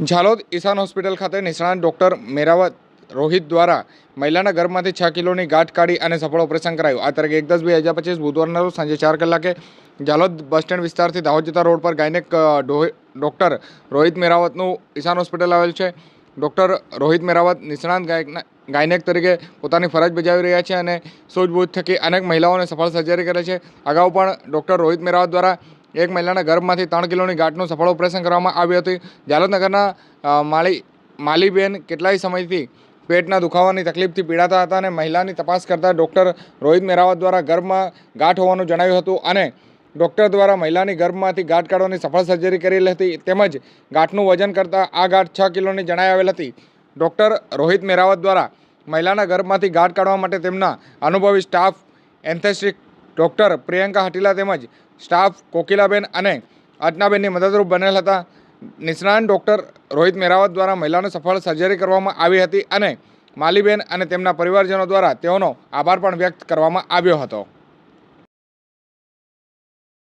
ઝાલોદ ઈશાન hospital ખાતે નિષ્ણાત doctor મેરાવત Rohit દ્વારા મહિલાના ગર્ભમાંથી છ કિલોની ગાંઠ કાઢી અને સફળ ઓપરેશન કરાયું. આ તારીખ એક દસ બે હજાર પચીસ બુધવારના રોજ સાંજે ચાર કલાકે ઝાલોદ બસ સ્ટેન્ડ વિસ્તારથી દાહોદ જતા રોડ પર ગાયનેક ડૉક્ટર રોહિત મેરાવતનું ઈશાન હોસ્પિટલ આવેલ છે. ડૉક્ટર રોહિત મેરાવત નિષ્ણાત ગાયકના, ગાયનેક તરીકે પોતાની ફરજ બજાવી રહ્યા છે અને સૂઝબૂછ થકી અનેક મહિલાઓને સફળ સર્જરી કરે છે. અગાઉ પણ ડૉક્ટર રોહિત મેરાવત દ્વારા એક મહિલાના ગર્ભમાંથી ત્રણ કિલોની ગાંઠનું સફળ ઓપરેશન કરવામાં આવ્યું હતું. જાલોદનગરના માળી માલીબેન કેટલાય સમયથી પેટના દુખાવાની તકલીફથી પીડાતા હતા અને મહિલાની તપાસ કરતા ડૉક્ટર રોહિત મેરાવત દ્વારા ગર્ભમાં ગાંઠ હોવાનું જણાવ્યું હતું અને ડૉક્ટર દ્વારા મહિલાની ગર્ભમાંથી ગાંઠ કાઢવાની સફળ સર્જરી કરેલી હતી. તેમજ ગાંઠનું વજન કરતાં આ ગાંઠ છ કિલોની જણાઈ આવેલ હતી. ડૉક્ટર રોહિત મેરાવત દ્વારા મહિલાના ગર્ભમાંથી ગાંઠ કાઢવા માટે તેમના અનુભવી staff, anesthetic doctor Priyanka Hatila તેમજ સ્ટાફ કોકિલાબેન અને અર્ચનાબેનની મદદરૂપ બનેલ હતા. નિષ્ણાત ડૉક્ટર રોહિત મેરાવત દ્વારા મહિલાને સફળ સર્જરી કરવામાં આવી હતી અને માલીબેન અને તેમના પરિવારજનો દ્વારા તેઓનો આભાર પણ વ્યક્ત કરવામાં આવ્યો હતો.